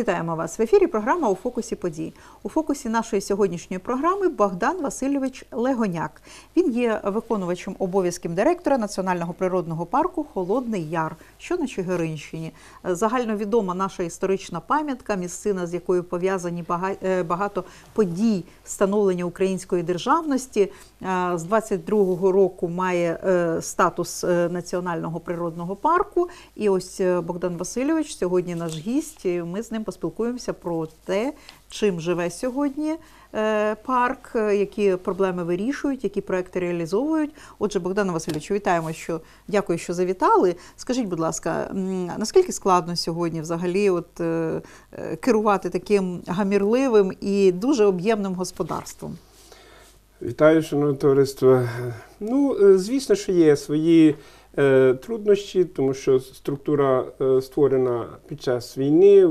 Вітаємо вас в ефірі. Програма у фокусі подій. У фокусі нашої сьогоднішньої програми Богдан Васильович Легоняк. Він є виконувачем обов'язків директора Національного природного парку Холодний Яр, що на Чигиринщині. Загальновідома наша історична пам'ятка, місцина, з якою пов'язані е, багато подій встановлення української державності. Е, З 22-го року має е, статус національного природного парку. І ось Богдан Васильович сьогодні наш гість. Ми з ним поспілкуємося про те, чим живе сьогодні е, парк, е, які проблеми вирішують, які проекти реалізовують. Отже, Богдана Васильовичу, вітаємо, що дякую, що завітали. Скажіть, будь ласка, наскільки складно сьогодні взагалі от, е, керувати таким гамірливим і дуже об'ємним господарством? Вітаю, шановне товариство. Ну, звісно, що є свої труднощі, тому що структура е, створена під час війни.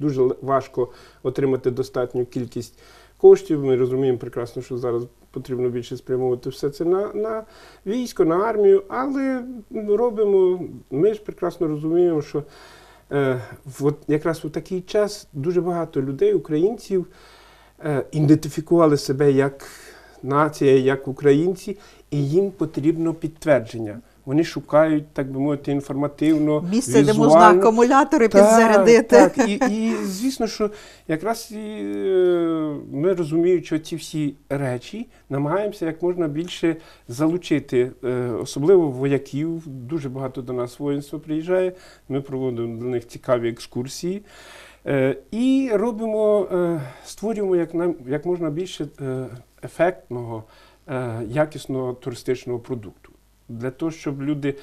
Дуже важко отримати достатню кількість коштів. Ми розуміємо прекрасно, що зараз потрібно більше спрямовувати все це на, на військо, на армію, але робимо. Ми ж прекрасно розуміємо, що е, от якраз у такий час дуже багато людей, українців е, ідентифікували себе як нація, як українці, і їм потрібно підтвердження. Вони шукають, так би мовити, інформативно. Місце, де можна акумулятори Так, підзарядити. Так, і, і звісно, що якраз і, е, ми розуміючи ці всі речі, намагаємося як можна більше залучити, е, особливо вояків. Дуже багато до нас воїнства приїжджає. Ми проводимо до них цікаві екскурсії. Е, І робимо, створюємо як, нам, як можна більше ефектного, е, якісного туристичного продукту. Для того, щоб люди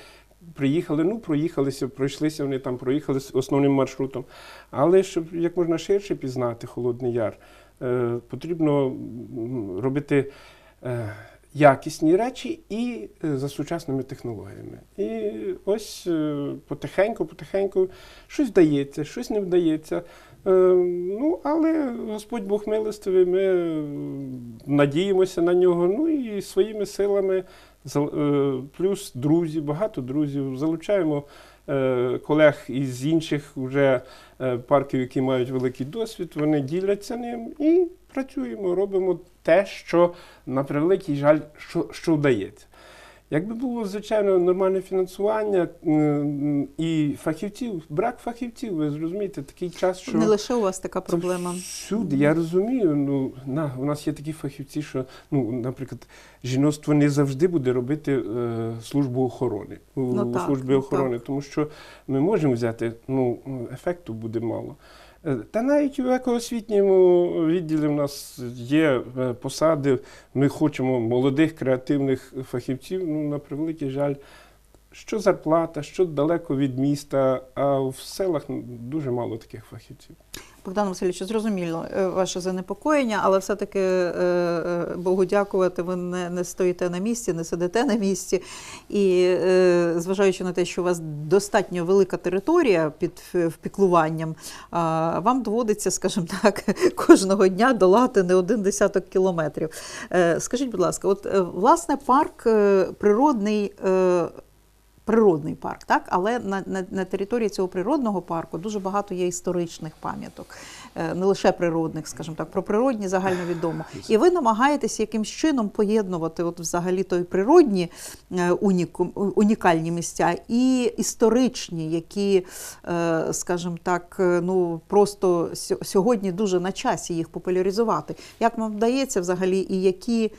приїхали, ну, проїхалися, пройшлися вони там, проїхали основним маршрутом. Але щоб як можна ширше пізнати Холодний Яр, е, потрібно робити е, якісні речі і за сучасними технологіями. І ось потихеньку, потихеньку щось вдається, щось не вдається. Е, ну, але Господь Бог милостивий, ми е, надіємося на нього, ну і своїми силами, е, плюс друзі, багато друзів, залучаємо колег із інших вже парків, які мають великий досвід, вони діляться ним і працюємо, робимо те, що на превеликий жаль, що, що вдається. Якби було, звичайно, нормальне фінансування і фахівців, брак фахівців, ви зрозумієте, такий час, що Не лише у вас така проблема. Всюди, я розумію. Ну, на, у нас є такі фахівці, що, ну, наприклад, жіноцтво не завжди буде робити е, службу охорони Ну, у так, службі ну, охорони, тому що ми можемо взяти, ну, ефекту буде мало. Е, Та навіть у екоосвітньому відділі в нас є е, посади. Ми хочемо молодих креативних фахівців. Ну, на превеликий жаль, що зарплата, що далеко від міста, а в селах дуже мало таких фахівців. Богдан Васильович, зрозуміло е, ваше занепокоєння, але все-таки е, е, Богу дякувати, ви не, не стоїте на місці, не сидите на місці. І зважаючи на те, що у вас достатньо велика територія під впіклуванням, вам доводиться, скажімо так, кожного дня долати не один десяток кілометрів. Скажіть, будь ласка, от власне парк природний. Природний парк, так, але на, на, на території цього природного парку дуже багато є історичних пам'яток, е, не лише природних, скажімо так, про природні загальновідомо. І ви намагаєтесь якимсь чином поєднувати от взагалі той природні е, унікальні місця і історичні, які, е, скажімо так, ну просто сьогодні дуже на часі їх популяризувати. Як вам вдається взагалі, і які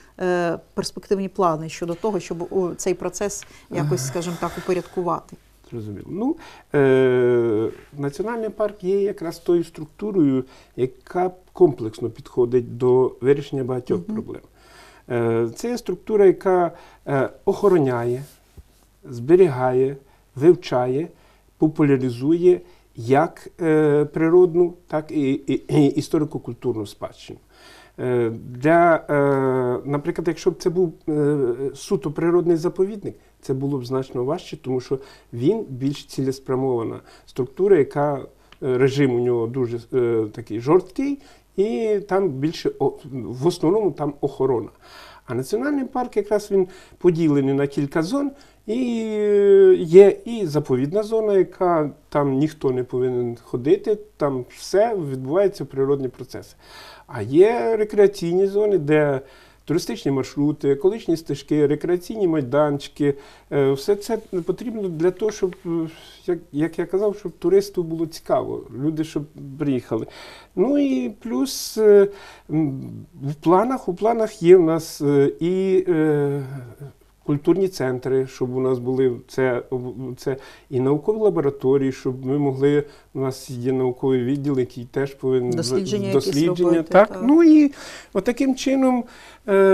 перспективні плани щодо того, щоб цей процес якось, скажімо так, упорядкувати? Зрозуміло. Ну, е, національний парк є якраз тою структурою, яка комплексно підходить до вирішення багатьох проблем. Е, це є структура, яка е, охороняє, зберігає, вивчає, популяризує як е, природну, так і, і, і історико-культурну спадщину. Е, Для, е, наприклад, якщо б це був е, суто природний заповідник, це було б значно важче, тому що він більш цілеспрямована структура, яка режим у нього дуже такий жорсткий, і там більше в основному там охорона. А національний парк якраз він поділений на кілька зон, І е, є і заповідна зона, яка там ніхто не повинен ходити, там все відбуваються природні процеси. А є рекреаційні зони, де туристичні маршрути, екологічні стежки, рекреаційні майданчики. Е, Все це потрібно для того, щоб, е, як, я казав, щоб туристу було цікаво, люди, щоб приїхали. Ну і плюс в планах, у планах є в нас і культурні центри, щоб у нас були це, це і наукові лабораторії, щоб ми могли. У нас є науковий відділ, який теж повинен Дослідження дослідження. робити, так. так. Ну і отаким чином е,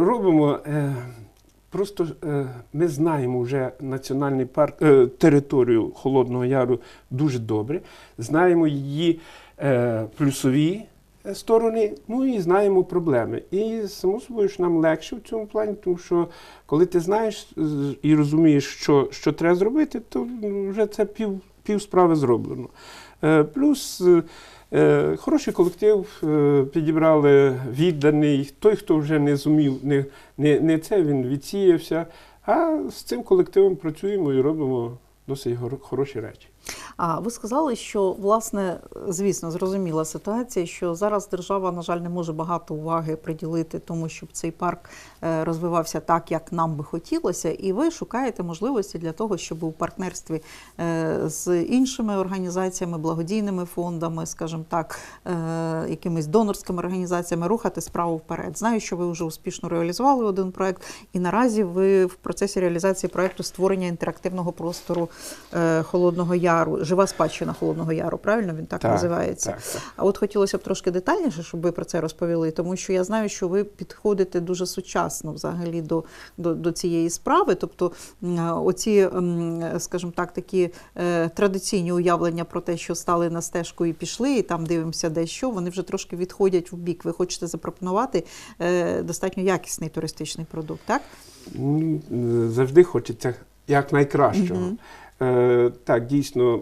робимо. Е, Просто е, ми знаємо вже національний парк, е, територію Холодного Яру дуже добре, знаємо її е, плюсові сторони, ну і знаємо проблеми. І само собою ж нам легше в цьому плані, тому що коли ти знаєш е, і розумієш, що, що треба зробити, то ну, вже це пів, пів справи зроблено. Е, плюс е, е, хороший колектив е, підібрали, відданий. Той, хто вже не зумів, не, не, не це він відсіявся. А з цим колективом працюємо і робимо досить хороші речі. А ви сказали, що власне, звісно, зрозуміла ситуація, що зараз держава, на жаль, не може багато уваги приділити тому, щоб цей парк е, розвивався так, як нам би хотілося, і ви шукаєте можливості для того, щоб у партнерстві е, з іншими організаціями, благодійними фондами, скажімо так, е, якимись донорськими організаціями рухати справу вперед. Знаю, що ви вже успішно реалізували один проект, і наразі ви в процесі реалізації проекту створення інтерактивного простору Холодного Яру, жива спадщина Холодного Яру, правильно він так, називається? Так, так. А от хотілося б трошки детальніше, щоб ви про це розповіли, тому що я знаю, що ви підходите дуже сучасно взагалі до, до, до цієї справи. Тобто оці, скажімо так, такі е, традиційні уявлення про те, що стали на стежку і пішли, і там дивимося де що, вони вже трошки відходять в бік. Ви хочете запропонувати е, достатньо якісний туристичний продукт, так? Завжди хочеться як найкращого. Мгм. Е, так, дійсно,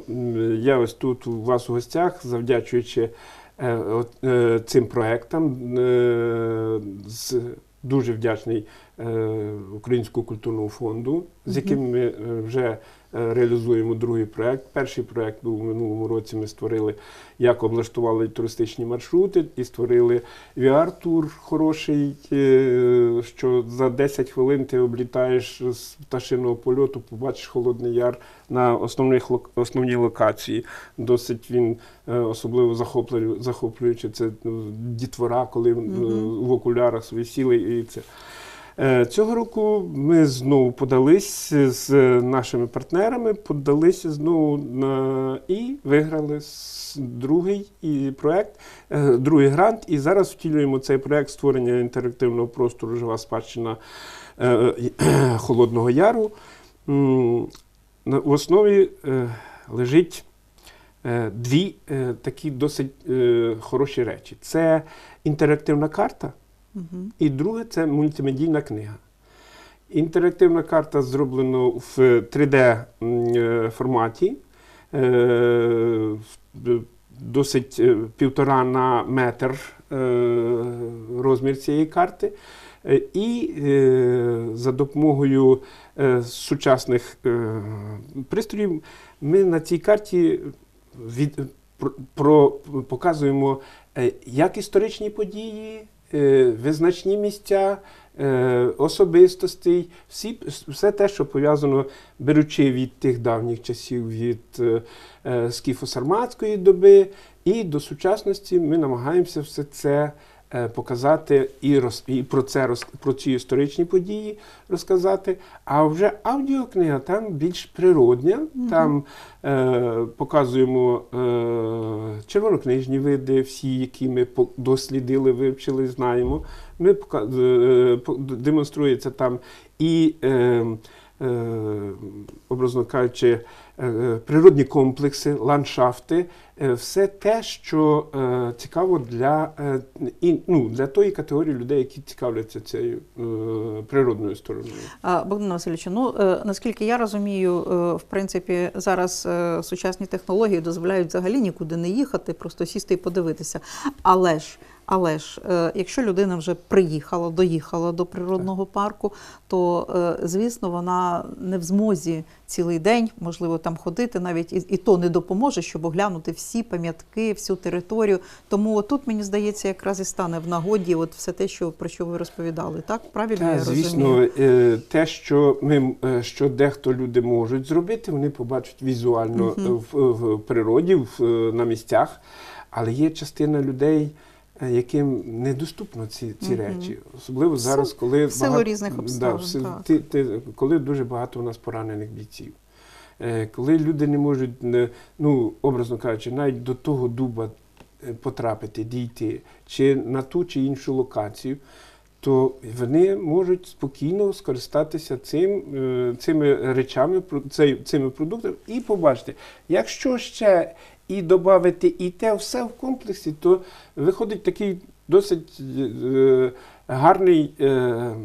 я ось тут у вас у гостях, завдячуючи е, е, цим проектам, е, з, дуже вдячний е, Українському культурному фонду, з яким ми е, вже е, реалізуємо другий проект. Перший проект був у минулому році. Ми створили, як облаштували туристичні маршрути і створили VR-тур хороший, е, що за 10 хвилин ти облітаєш з пташиного польоту, побачиш Холодний Яр на основних, основній локації. Досить він е, особливо захоплює- захоплюючи це ну, дітвора, коли е, в окулярах свої сіли і це. Е, Цього року ми знову подались з нашими партнерами, подалися знову на і виграли другий і проект, е, другий грант. І зараз втілюємо цей проект створення інтерактивного простору Жива спадщина е, е, Холодного Яру. В основі е, лежить е, дві е, такі досить е, хороші речі: це інтерактивна карта. І друге це мультимедійна книга. Інтерактивна карта зроблена в 3D м, е, форматі, е, досить е, півтора на метр розмір цієї карти. І за допомогою сучасних пристроїв ми на цій карті від, про, про, показуємо як історичні події, визначні місця, е, особистостей, всі, все те, що пов'язано, беручи від тих давніх часів, від е, е, скіфо-сарматської доби і до сучасності, ми намагаємося все це е, показати і, роз, і про це про ці історичні події розказати. А вже аудіокнига там більш природня. Там е, показуємо е, червонокнижні види, всі, які ми дослідили, вивчили, знаємо. Ми е, демонструється там і. Е, е, Образно кажучи, е, природні комплекси, ландшафти, е, все те, що е, цікаво для, е, і, ну, для тої категорії людей, які цікавляться цією е, природною стороною. Богдан Васильович, ну е, наскільки я розумію, е, в принципі, зараз е, сучасні технології дозволяють взагалі нікуди не їхати, просто сісти і подивитися. Але ж Але ж, е, якщо людина вже приїхала, доїхала до природного парку, то е, звісно вона не в змозі цілий день, можливо, там ходити, навіть і, і то не допоможе, щоб оглянути всі пам'ятки, всю територію. Тому тут мені здається, якраз і стане в нагоді, от все те, що про що ви розповідали. Так правильно я звісно, розумію? е, те, що ми що дехто люди можуть зробити, вони побачать візуально Мгм. в, в природі, в, на місцях. Але є частина людей, яким недоступно ці, ці речі. Особливо зараз, коли в силу різних обставин, в сил- так. ти- ти- коли дуже багато у нас поранених бійців. Е, Коли люди не можуть, ну, образно кажучи, навіть до того дуба е, потрапити, дійти, чи на ту чи іншу локацію, то вони можуть спокійно скористатися цим, е, цими речами, цими продуктами і побачити, якщо ще і додати і те все в комплексі, то виходить такий досить е, гарний, е,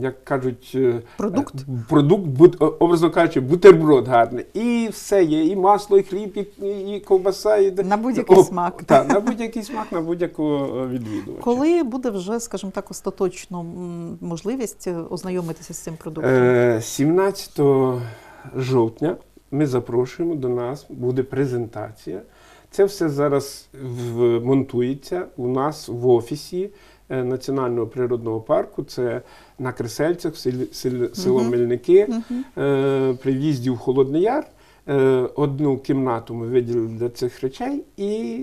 як кажуть, е, Продукт? е, продукт, бут- образно кажучи, бутерброд гарний. І все є, і масло, і хліб, і, і ковбаса, і На будь-який О, смак. Так, на будь-який смак, на будь-якого відвідувача. Коли буде вже, скажімо так, остаточно можливість е, ознайомитися з цим продуктом? Е, 17 жовтня ми запрошуємо до нас, буде презентація. Це все зараз монтується у нас в офісі е, Національного природного парку. Це на Кресельцях, село Мельники, е, при в'їзді в Холодний Яр. Е, одну кімнату ми виділили для цих речей. І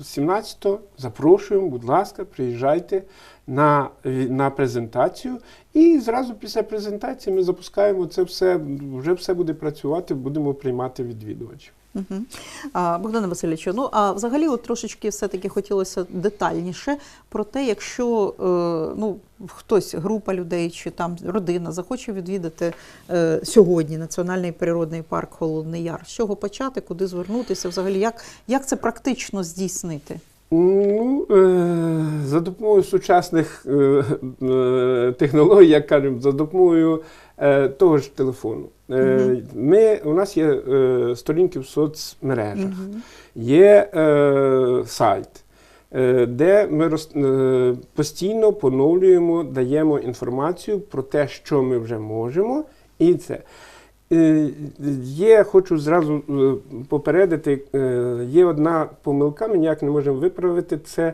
17-го запрошуємо, будь ласка, приїжджайте на, на презентацію. І зразу після презентації ми запускаємо це все, вже все буде працювати, будемо приймати відвідувачів. Мгм. А, Богдане Васильовичу, ну а взагалі от трошечки все-таки хотілося детальніше про те, якщо е, ну, хтось, група людей чи там родина захоче відвідати е, сьогодні Національний природний парк Холодний Яр. З чого почати, куди звернутися? Взагалі, як, як це практично здійснити? Ну, е, за допомогою сучасних е, е, технологій, як кажемо, за допомогою того ж телефону. Ми, у нас є сторінки в соцмережах, є сайт, де ми постійно поновлюємо, даємо інформацію про те, що ми вже можемо, і це. Е, Є, хочу зразу е, попередити, е, є одна помилка, ми ніяк не можемо виправити. Це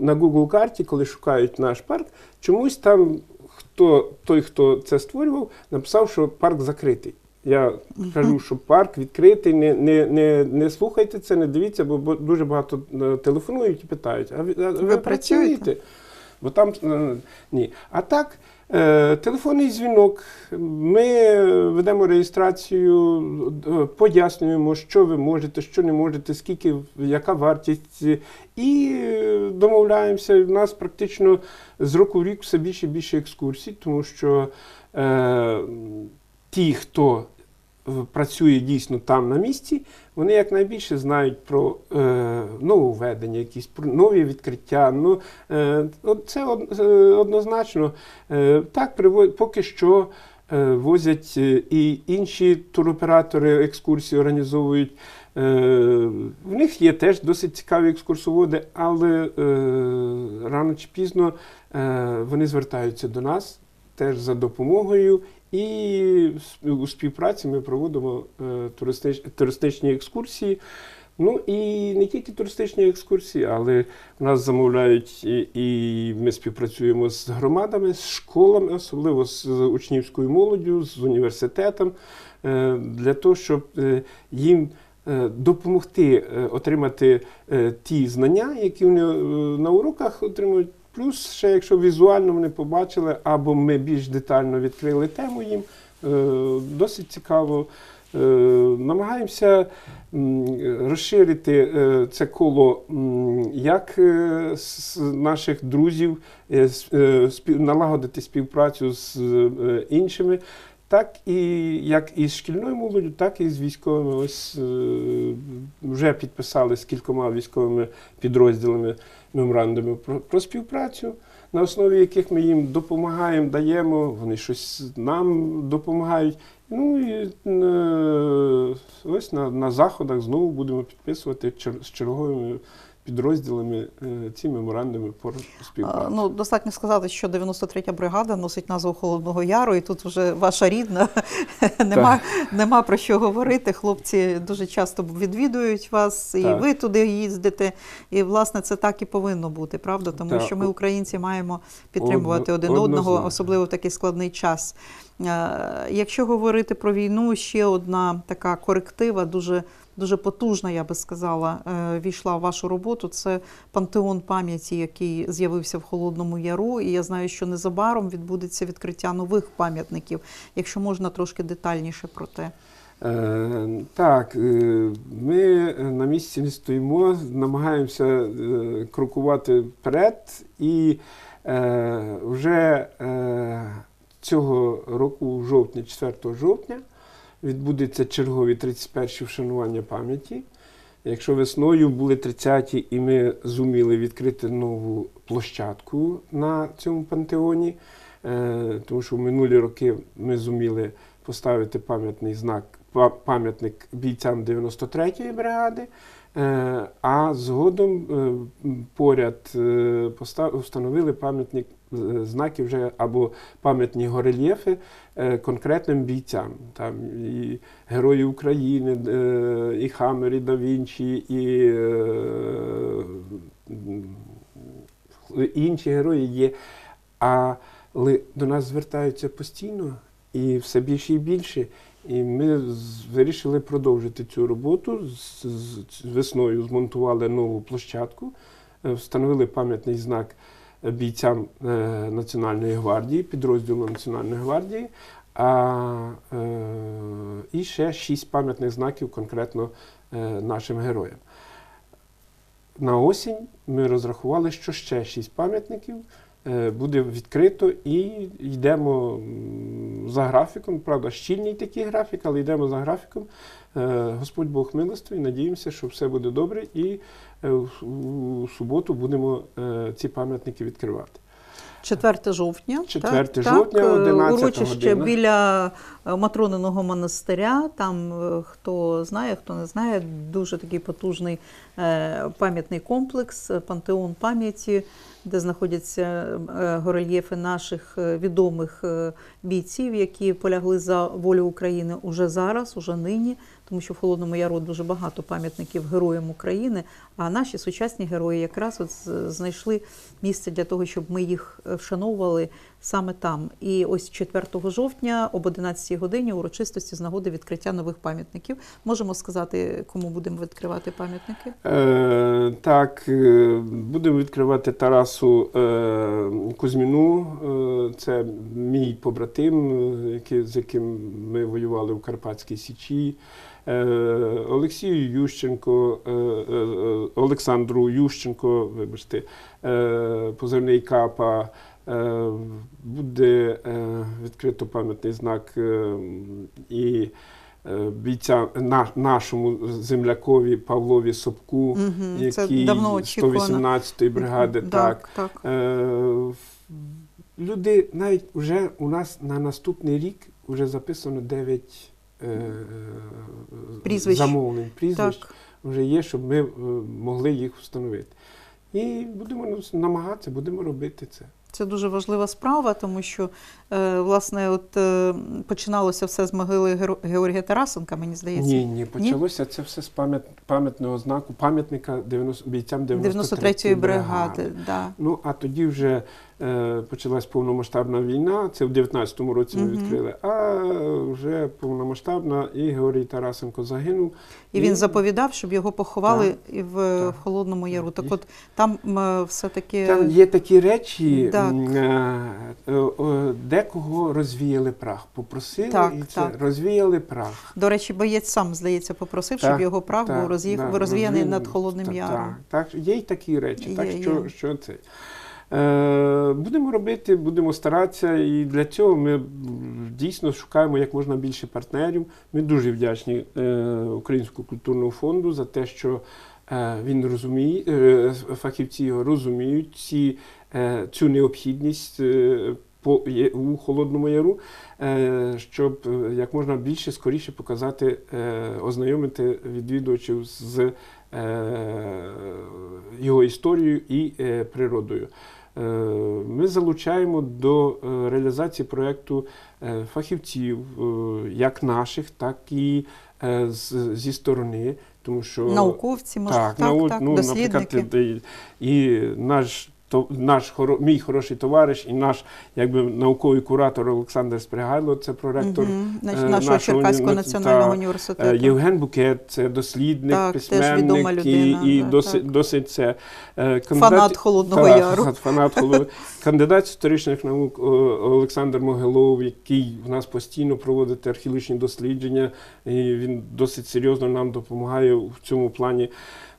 на Google карті, коли шукають наш парк, чомусь там хто, той, хто це створював, написав, що парк закритий. Я кажу, що парк відкритий, не, не, не, не слухайте це, не дивіться, бо, дуже багато телефонують і питають, а ви, а ви, Ви працюєте? працюєте? Бо там е, ні. А так, е, телефонний дзвінок. Ми ведемо реєстрацію, е, пояснюємо, що ви можете, що не можете, скільки, яка вартість. І домовляємося. У нас практично з року в рік все більше і більше екскурсій, тому що е, ті, хто працює дійсно там на місці, вони якнайбільше знають про е, нововведення, якісь про нові відкриття. Ну, е, це од, е, однозначно. Е, так, приво- поки що е, возять е, і інші туроператори екскурсії організовують. В них є теж досить цікаві екскурсоводи, але рано чи пізно вони звертаються до нас теж за допомогою. І у співпраці ми проводимо е, туристич, туристичні екскурсії. Ну і не тільки туристичні екскурсії, але нас замовляють і, і ми співпрацюємо з громадами, з школами, особливо з учнівською молоддю, з університетом, е, для того, щоб е, їм допомогти отримати ті знання, які вони на уроках отримують. Плюс, ще якщо візуально вони побачили, або ми більш детально відкрили тему їм, е, досить цікаво. Е, Намагаємося розширити е, це коло як з наших друзів, налагодити співпрацю з іншими, так і як із шкільною молоддю, так і з військовими. Ось е, вже підписали з кількома військовими підрозділами меморандуми про, про співпрацю, на основі яких ми їм допомагаємо, даємо, вони щось нам допомагають. Ну і е, ось на, на заходах знову будемо підписувати з черговими підрозділами е, ці меморандуми про співпрацю. Ну, достатньо сказати, що 93-я бригада носить назву Холодного Яру, і тут вже ваша рідна. нема, нема про що говорити. Хлопці дуже часто відвідують вас, і Так. ви туди їздите. І, власне, це так і повинно бути, правда? Тому Так. що ми, українці, маємо підтримувати Одно- один одного, однозначно. особливо в такий складний час. Е, Якщо говорити про війну, ще одна така коректива, дуже, дуже потужна, я би сказала, е, війшла в вашу роботу. Це пантеон пам'яті, який з'явився в Холодному Яру. І я знаю, що незабаром відбудеться відкриття нових пам'ятників. Якщо можна трошки детальніше про те. Е, так, е, ми на місці не стоїмо, намагаємося крокувати вперед, і вже цього року, в жовтні, 4 жовтня, відбудеться чергові 31-ші вшанування пам'яті. Якщо весною були 30-ті, і ми зуміли відкрити нову площадку на цьому пантеоні, е, тому що в минулі роки ми зуміли поставити пам'ятний знак, пам'ятник бійцям 93-ї бригади, е, а згодом е, поряд встановили пам'ятник знаки вже або пам'ятні горельєфи е, конкретним бійцям. Там і Герої України, е, і Хаммер, і Да Вінчі, і е, інші герої є. Але до нас звертаються постійно і все більше і більше. І ми вирішили продовжити цю роботу. З, весною змонтували нову площадку, е, встановили пам'ятний знак е, бійцям е, Національної гвардії, підрозділу Національної гвардії, а, е, і ще шість пам'ятних знаків конкретно е, нашим героям. На осінь ми розрахували, що ще шість пам'ятників буде відкрито і йдемо за графіком. Правда, щільний такий графік, але йдемо за графіком. Е, Господь Бог милостивий, надіємося, що все буде добре, і е, у- у суботу будемо е, ці пам'ятники відкривати. 4 жовтня. 4 так, жовтня, так, е, 11 урочище година. біля е, Матрониного монастиря. Там е, хто знає, хто не знає, дуже такий потужний е, пам'ятний комплекс, е, пантеон пам'яті, де знаходяться е, горельєфи наших е, відомих е, бійців, які полягли за волю України уже зараз, уже нині. Тому що в Холодному Яру дуже багато пам'ятників героям України, а наші сучасні герої якраз от знайшли місце для того, щоб ми їх вшановували саме там. І ось 4 жовтня об 11 годині урочистості з нагоди відкриття нових пам'ятників. Можемо сказати, кому будемо відкривати пам'ятники? Е, так, е, будемо відкривати Тарасу е, Кузьміну. Е, це мій побратим, е, який, з яким ми воювали в Карпатській Січі. Е, Олексію Ющенко, е, е, е, Олександру Ющенко, вибачте, е, позивний Капа. Е, буде е, відкрито пам'ятний знак е, і бійця на, нашому землякові Павлові Собку, Мгм, який давно 118-ї бригади. Так, так. Люди навіть вже у нас на наступний рік вже записано 9 е, Прізвищ. замовлень, прізвищ так. вже є, щоб ми могли їх встановити. І будемо намагатися, будемо робити це. Це дуже важлива справа, тому що е, власне от е, починалося все з могили Георгія Тарасенка, мені здається. Ні, ні, почалося це все з пам'ят, пам'ятного знаку, пам'ятника 90, бійцям 93-ї 93-ї бригади. Да. Ну, а тоді вже е, почалась повномасштабна війна, це в 19-му році ми відкрили, а вже повномасштабна, і Георгій Тарасенко загинув. І він заповідав, щоб його поховали і в, Так. в Холодному Яру. Так І- от там м, все-таки Там є такі речі, Так. Е, е, е, декого розвіяли прах. Попросили Так, і це так. розвіяли прах. До речі, боєць сам, здається, попросив, щоб його прах був роз'їх- да, розвіяний розвіяний. над Холодним Так, Яром. Так, так, є й такі речі. Є, так є. що, що це. Будемо робити, будемо старатися, і для цього ми дійсно шукаємо як можна більше партнерів. Ми дуже вдячні Українському культурному фонду за те, що він розуміє, фахівці його розуміють ці, цю необхідність. е, у Холодному Яру, е, щоб е, як можна більше, скоріше показати, е, ознайомити відвідувачів з е, його історією і е, природою. Е, Ми залучаємо до е, реалізації проєкту е, фахівців, е, як наших, так і е, зі сторони, тому що Науковці, може, так, так, нау- ну, дослідники. наприклад, і наш то наш хоро, мій хороший товариш і наш якби науковий куратор Олександр Спрягайло, це проректор е, нашого нашого Черкаського уні- національного та, університету. Е, Євген Букет, це дослідник, Так, теж письменник відома і, людина, і досить, так. досить це е, Фанат Холодного Так, Яру. Фанат Холодного Кандидат історичних наук Олександр Могилов, який в нас постійно проводить археологічні дослідження, і він досить серйозно нам допомагає в цьому плані.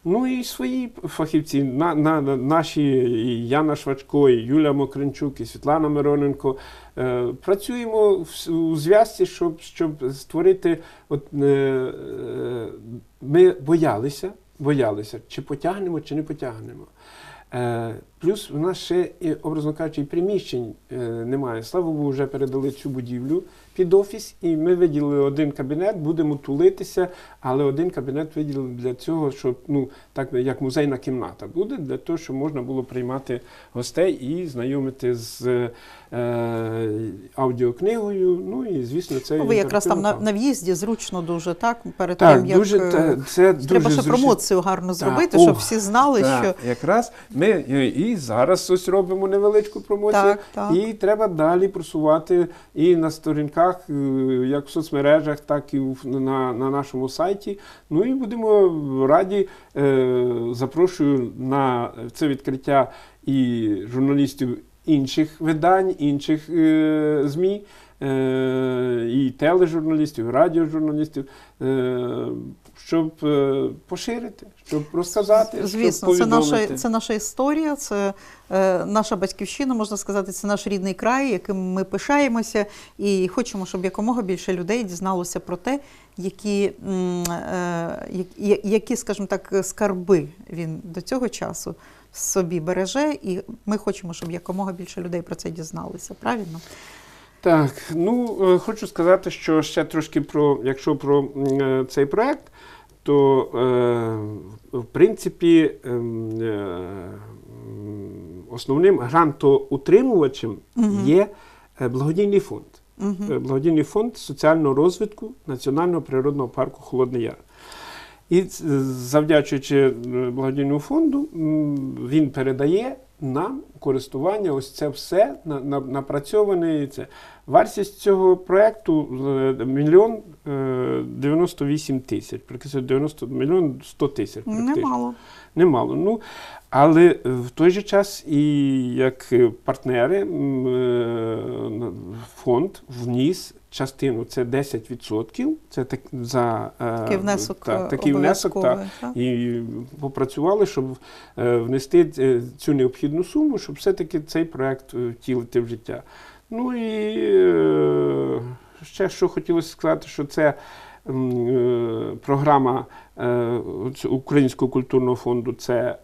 Ну і свої фахівці, на, на, на- наші і Яна Швачко, і Юлія Мокринчук, і Світлана Мироненко. Е, працюємо в, у зв'язці, щоб, щоб створити. От, е, е, ми боялися, боялися, чи потягнемо, чи не потягнемо. Е, плюс у нас ще, і, образно кажучи, приміщень е, немає. Слава Богу, вже передали цю будівлю під офіс, і ми виділили один кабінет, будемо тулитися, але один кабінет виділили для цього, щоб ну так як музейна кімната буде, для того, щоб можна було приймати гостей і знайомити з е, аудіокнигою. Ну і звісно, це Ну, ви якраз там на, на в'їзді зручно дуже, так? Перед так, тим, дуже е, та- це треба дуже ще зручно. промоцію гарно зробити, Так, щоб о, всі знали, Так, що якраз ми і, і зараз ось робимо невеличку промоцію. так, так. І треба далі просувати і на сторінках, е, як в соцмережах, так і на, на нашому сайті. Ну і будемо раді. е, Запрошую на це відкриття і журналістів інших видань, інших е, ЗМІ, е, і тележурналістів, і радіожурналістів, е, щоб е, поширити, щоб розказати. Звісно, щоб це наша, повідомити. це наша історія, це е, наша батьківщина, можна сказати, це наш рідний край, яким ми пишаємося, і хочемо, щоб якомога більше людей дізналося про те, які, м, е, які, скажімо так, скарби він до цього часу собі береже, і ми хочемо, щоб якомога більше людей про це дізналися. Правильно? Так, ну е, хочу сказати, що ще трошки про, якщо про е, цей проект, то е, в принципі ем, е, основним грантоутримувачем є е, благодійний фонд. Благодійний фонд соціального розвитку Національного природного парку Холодний Яр. І завдячуючи благодійному фонду, він передає нам користування ось це все на, на, напрацьоване. Це. Вартість цього проєкту е, мільйон е, 98 тисяч, практично 90 мільйон 100 тисяч. Немало. Немало. Ну, але е, в той же час і як е, партнери е, фонд вніс частину, це 10%, це так, за е, Такий внесок так, е, такий внесок, обов'язковий. так. і попрацювали, щоб е, внести е, цю необхідну суму, щоб все-таки цей проект е, втілити в життя. Ну і е, ще що хотілося сказати, що це е, програма Українського культурного фонду це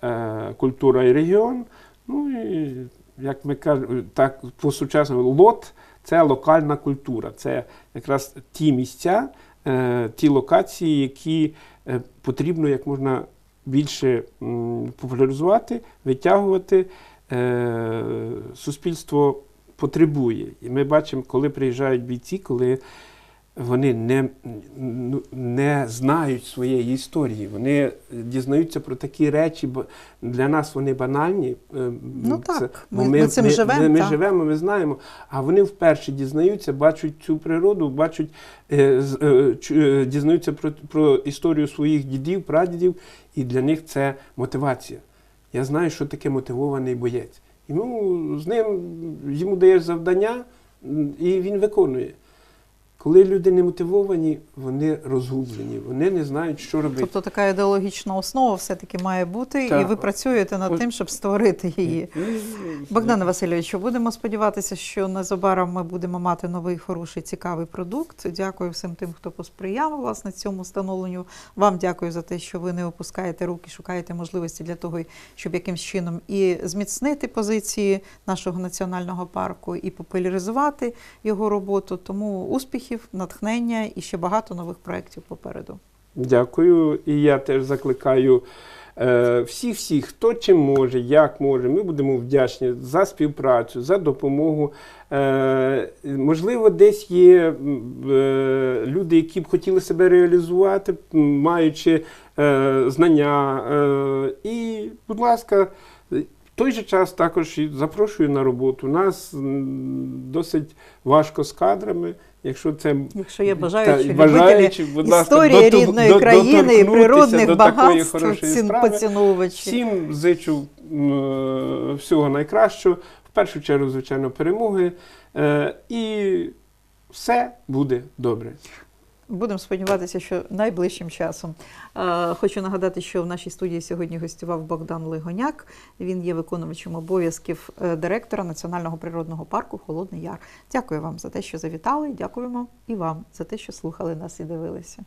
культура і регіон. Ну і як ми кажемо, так по сучасному лот це локальна культура. Це якраз ті місця, ті локації, які потрібно як можна більше популяризувати, витягувати. Е, Суспільство потребує. І ми бачимо, коли приїжджають бійці, коли вони не, ну, не знають своєї історії. Вони дізнаються про такі речі, бо для нас вони банальні. е, Ну це- так, бо ми- ми цим живемо, Ми, ми так. живемо, ми знаємо, а вони вперше дізнаються, бачать цю природу, бачать, е, е, е, дізнаються про, про історію своїх дідів, прадідів, і для них це мотивація. Я знаю, що таке мотивований боєць. Йому з ним йому даєш завдання, і він виконує. Коли люди не мотивовані, вони розгублені, вони не знають, що робити. Тобто така ідеологічна основа все-таки має бути, і ви працюєте над Ось- тим, щоб створити її. Богдане Васильовичу, будемо сподіватися, що незабаром ми будемо мати новий хороший цікавий продукт. Дякую всім тим, хто посприяв власне цьому встановленню. Вам дякую за те, що ви не опускаєте руки, шукаєте можливості для того, щоб якимсь чином і зміцнити позиції нашого національного парку, і популяризувати його роботу. Тому успіхів, натхнення і ще багато нових проєктів попереду. Дякую. І я теж закликаю е, всіх, всіх, хто чим може, як може. Ми будемо вдячні за співпрацю, за допомогу. Е, можливо, десь є е, люди, які б хотіли себе реалізувати, маючи знання. І, будь ласка, в той же час також і запрошую на роботу. У нас досить важко з кадрами. Якщо це Якщо є бажаючі, та, бажаючі, будь ласка, історії доту- рідної до- країни і природних до багатств, цін поціновувачі. Всім зичу всього найкращого. В першу чергу, звичайно, перемоги. Е, і все буде добре. Будемо сподіватися, що найближчим часом. Хочу нагадати, що в нашій студії сьогодні гостював Богдан Лигоняк. Він є виконувачем обов'язків е, директора Національного природного парку Холодний Яр. Дякую вам за те, що завітали. Дякуємо і вам за те, що слухали нас і дивилися.